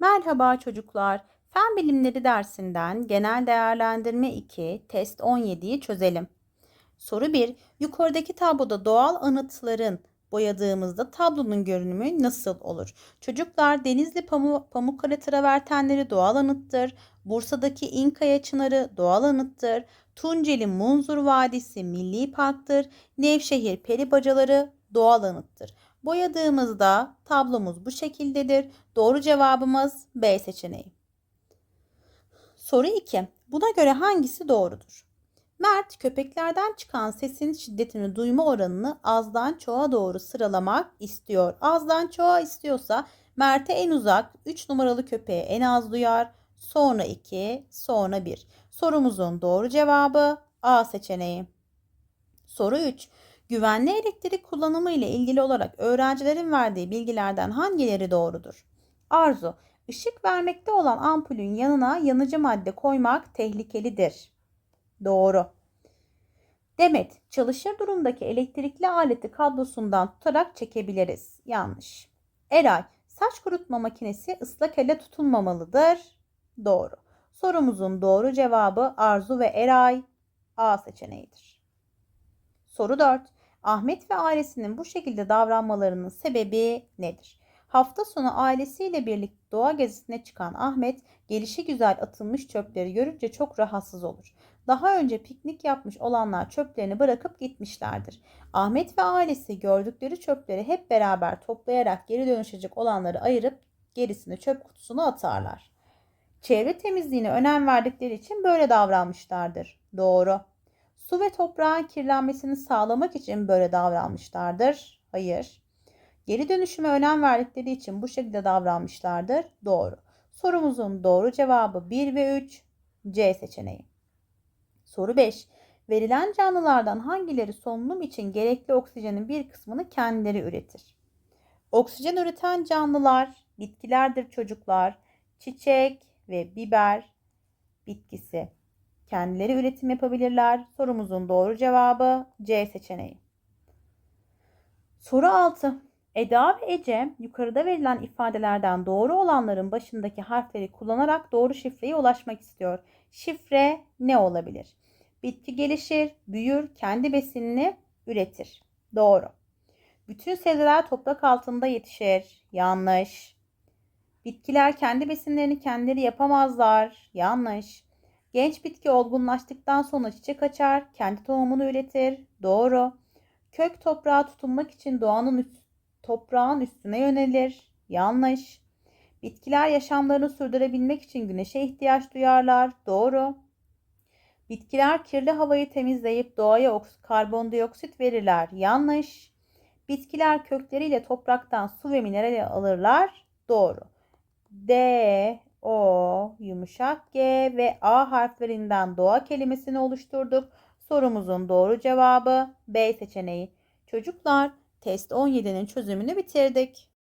Merhaba çocuklar. Fen bilimleri dersinden genel değerlendirme 2, test 17'yi çözelim. Soru 1. Yukarıdaki tabloda doğal anıtların boyadığımızda tablonun görünümü nasıl olur? Çocuklar Denizli Pamu Pamukkale travertenleri doğal anıttır. Bursa'daki İnkaya Çınarı doğal anıttır. Tunceli Munzur Vadisi Milli Parktır. Nevşehir Peri Bacaları doğal anıttır. Boyadığımızda tablomuz bu şekildedir. Doğru cevabımız B seçeneği. Soru 2. Buna göre hangisi doğrudur? Mert köpeklerden çıkan sesin şiddetini duyma oranını azdan çoğa doğru sıralamak istiyor. Azdan çoğa istiyorsa Mert'e en uzak 3 numaralı köpeğe en az duyar. Sonra 2, sonra 1. Sorumuzun doğru cevabı A seçeneği. Soru 3. Güvenli elektrik kullanımı ile ilgili olarak öğrencilerin verdiği bilgilerden hangileri doğrudur? Arzu, ışık vermekte olan ampulün yanına yanıcı madde koymak tehlikelidir. Doğru. Demet, çalışır durumdaki elektrikli aleti kablosundan tutarak çekebiliriz. Yanlış. Eray, saç kurutma makinesi ıslak elle tutulmamalıdır. Doğru. Sorumuzun doğru cevabı Arzu ve Eray A seçeneğidir. Soru 4. Ahmet ve ailesinin bu şekilde davranmalarının sebebi nedir? Hafta sonu ailesiyle birlikte doğa gezisine çıkan Ahmet, gelişi güzel atılmış çöpleri görünce çok rahatsız olur. Daha önce piknik yapmış olanlar çöplerini bırakıp gitmişlerdir. Ahmet ve ailesi gördükleri çöpleri hep beraber toplayarak geri dönüşecek olanları ayırıp gerisini çöp kutusuna atarlar. Çevre temizliğine önem verdikleri için böyle davranmışlardır. Doğru. Su ve toprağın kirlenmesini sağlamak için böyle davranmışlardır. Hayır. Geri dönüşüme önem verdikleri için bu şekilde davranmışlardır. Doğru. Sorumuzun doğru cevabı 1 ve 3 C seçeneği. Soru 5. Verilen canlılardan hangileri solunum için gerekli oksijenin bir kısmını kendileri üretir? Oksijen üreten canlılar bitkilerdir çocuklar. Çiçek ve biber bitkisi kendileri üretim yapabilirler. Sorumuzun doğru cevabı C seçeneği. Soru 6. Eda ve Ece yukarıda verilen ifadelerden doğru olanların başındaki harfleri kullanarak doğru şifreye ulaşmak istiyor. Şifre ne olabilir? Bitki gelişir, büyür, kendi besinini üretir. Doğru. Bütün sebzeler toprak altında yetişir. Yanlış. Bitkiler kendi besinlerini kendileri yapamazlar. Yanlış. Genç bitki olgunlaştıktan sonra çiçek açar, kendi tohumunu üretir. Doğru. Kök toprağa tutunmak için doğanın üst, toprağın üstüne yönelir. Yanlış. Bitkiler yaşamlarını sürdürebilmek için güneşe ihtiyaç duyarlar. Doğru. Bitkiler kirli havayı temizleyip doğaya karbondioksit verirler. Yanlış. Bitkiler kökleriyle topraktan su ve mineral alırlar. Doğru. D, O, yumuşak G ve A harflerinden doğa kelimesini oluşturduk. Sorumuzun doğru cevabı B seçeneği. Çocuklar test 17'nin çözümünü bitirdik.